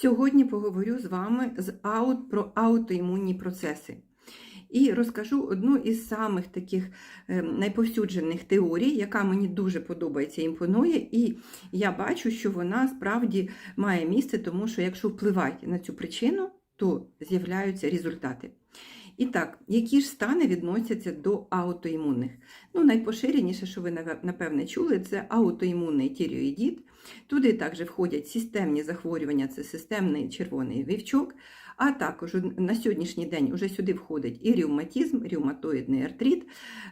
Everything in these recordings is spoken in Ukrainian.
Сьогодні поговорю з вами з аут про аутоімунні процеси. І розкажу одну із самих таких е, найповсюджених теорій, яка мені дуже подобається і імпонує, і я бачу, що вона справді має місце, тому що якщо впливати на цю причину, то з'являються результати. І так, які ж стани відносяться до аутоімунних? Ну, найпоширеніше, що ви напевне чули, це аутоімунний тіреоїдіт. Туди також входять системні захворювання, це системний червоний вівчок. А також на сьогоднішній день уже сюди входить і ревматизм, ревматоїдний артрит,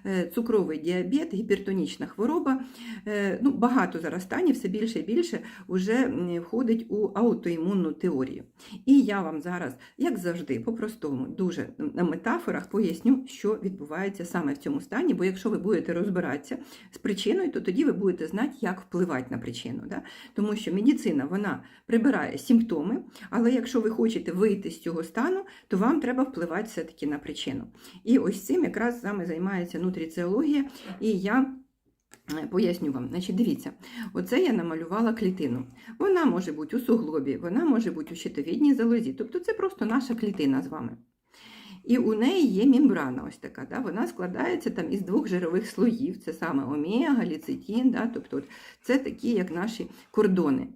е, цукровий діабет, гіпертонічна хвороба. Е, Ну, багато зараз станів, все більше і більше вже входить у аутоімунну теорію. І я вам зараз, як завжди, по-простому, дуже на метафорах поясню, що відбувається саме в цьому стані, бо якщо ви будете розбиратися з причиною, то тоді ви будете знати, як впливати на причину. Да? Тому що медицина вона прибирає симптоми, але якщо ви хочете вийти з цього стану, то вам треба впливати все-таки на причину. І ось цим якраз саме займається нутриціологія, і я. е, Поясню вам, значить, дивіться, оце я намалювала клітину. Вона може бути у суглобі, вона може бути у щитовідній залозі. Тобто це просто наша клітина з вами. І у неї є мембрана, ось така. Да? Вона складається там із двох жирових слоїв. Це саме омега, ліцитін, да? тобто це такі, як наші кордони.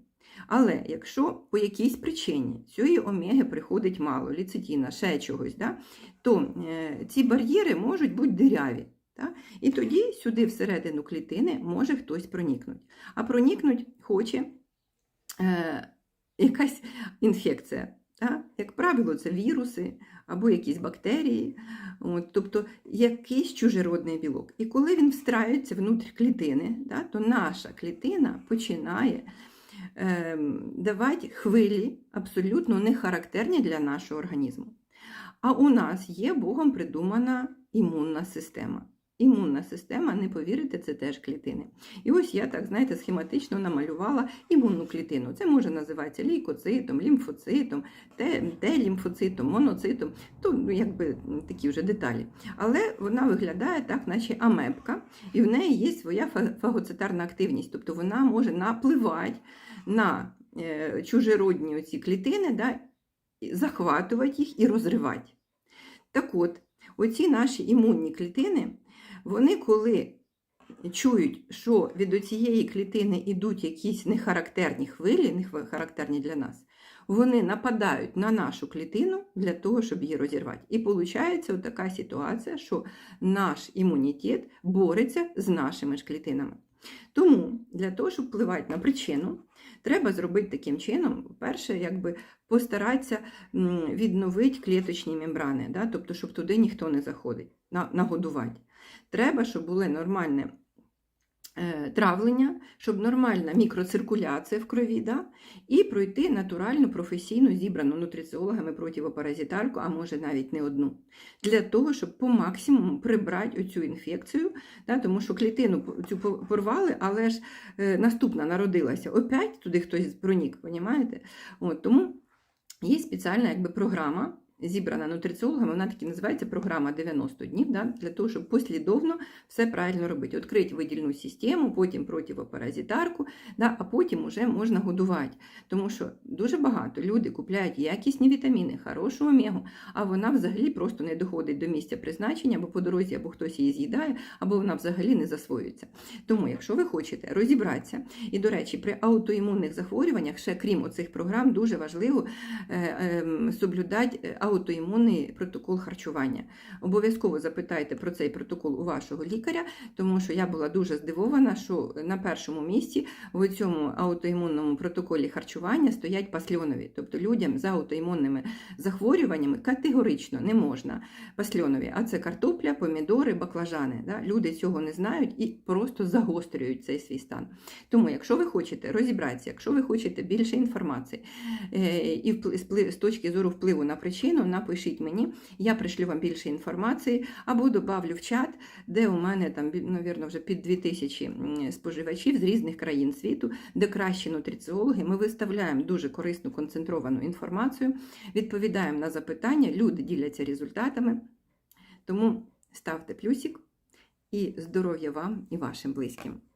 Але якщо по якійсь причині цієї омеги приходить мало, ліцитіна, ще чогось, да? то е, ці бар'єри можуть бути диряві. Да? І тоді сюди всередину клітини може хтось проникнути. А проникнуть хоче е, якась інфекція. Да? Як правило, це віруси або якісь бактерії, от, тобто якийсь чужеродний білок. І коли він встраюється внутрі клітини, да, то наша клітина починає давати хвилі абсолютно не характерні для нашого організму. А у нас є Богом придумана імунна система. Імунна система, не повірите, це теж клітини. І ось я так, знаєте, схематично намалювала імунну клітину. Це може називатися лейкоцитом, лімфоцитом, Т-лімфоцитом, моноцитом, то ну, якби такі вже деталі. Але вона виглядає так, наче амебка, і в неї є своя фагоцитарна активність, тобто вона може напливати на е, чужеродні оці клітини, да, захватувати їх і розривати. Так от, оці наші імунні клітини, вони коли чують, що від цієї клітини йдуть якісь нехарактерні хвилі, не характерні для нас, вони нападають на нашу клітину для того, щоб її розірвати. І виходить така ситуація, що наш імунітет бореться з нашими ж клітинами. Тому для того, щоб впливати на причину, треба зробити таким чином, перше, якби постаратися відновити кліточні мембрани, да? тобто, щоб туди ніхто не заходить, нагодувати. Треба, щоб було нормальне травлення, щоб нормальна мікроциркуляція в крові, да? і пройти натуральну, професійну, зібрану нутриціологами противопаразитарку, а може навіть не одну, для того, щоб по максимуму прибрати оцю інфекцію, да? тому що клітину цю порвали, але ж е, наступна народилася. Опять туди хтось пронік, понімаєте? От, тому є спеціальна якби, програма, зібрана нутриціологами, вона таки називається програма 90 днів, да, для того, щоб послідовно все правильно робити. Відкрити видільну систему, потім противопаразитарку, да, а потім вже можна годувати. Тому що дуже багато люди купляють якісні вітаміни, хорошу омегу, а вона взагалі просто не доходить до місця призначення, або по дорозі, або хтось її з'їдає, або вона взагалі не засвоюється. Тому, якщо ви хочете розібратися, і, до речі, при аутоімунних захворюваннях, ще крім оцих програм, дуже важливо е, ем, соблюдати е, аутоімунний протокол харчування. Обов'язково запитайте про цей протокол у вашого лікаря, тому що я була дуже здивована, що на першому місці в цьому аутоімунному протоколі харчування стоять пасльонові. Тобто людям з аутоімунними захворюваннями категорично не можна пасльонові, а це картопля, помідори, баклажани. Да? Люди цього не знають і просто загострюють цей свій стан. Тому, якщо ви хочете розібратися, якщо ви хочете більше інформації е, і з точки зору впливу на причину, напишіть мені, я пришлю вам більше інформації або добавлю в чат, де у мене там, навірно, вже під 2000 споживачів з різних країн світу, де кращі нутриціологи. Ми виставляємо дуже корисну концентровану інформацію, відповідаємо на запитання, люди діляться результатами. Тому ставте плюсик і здоров'я вам і вашим близьким.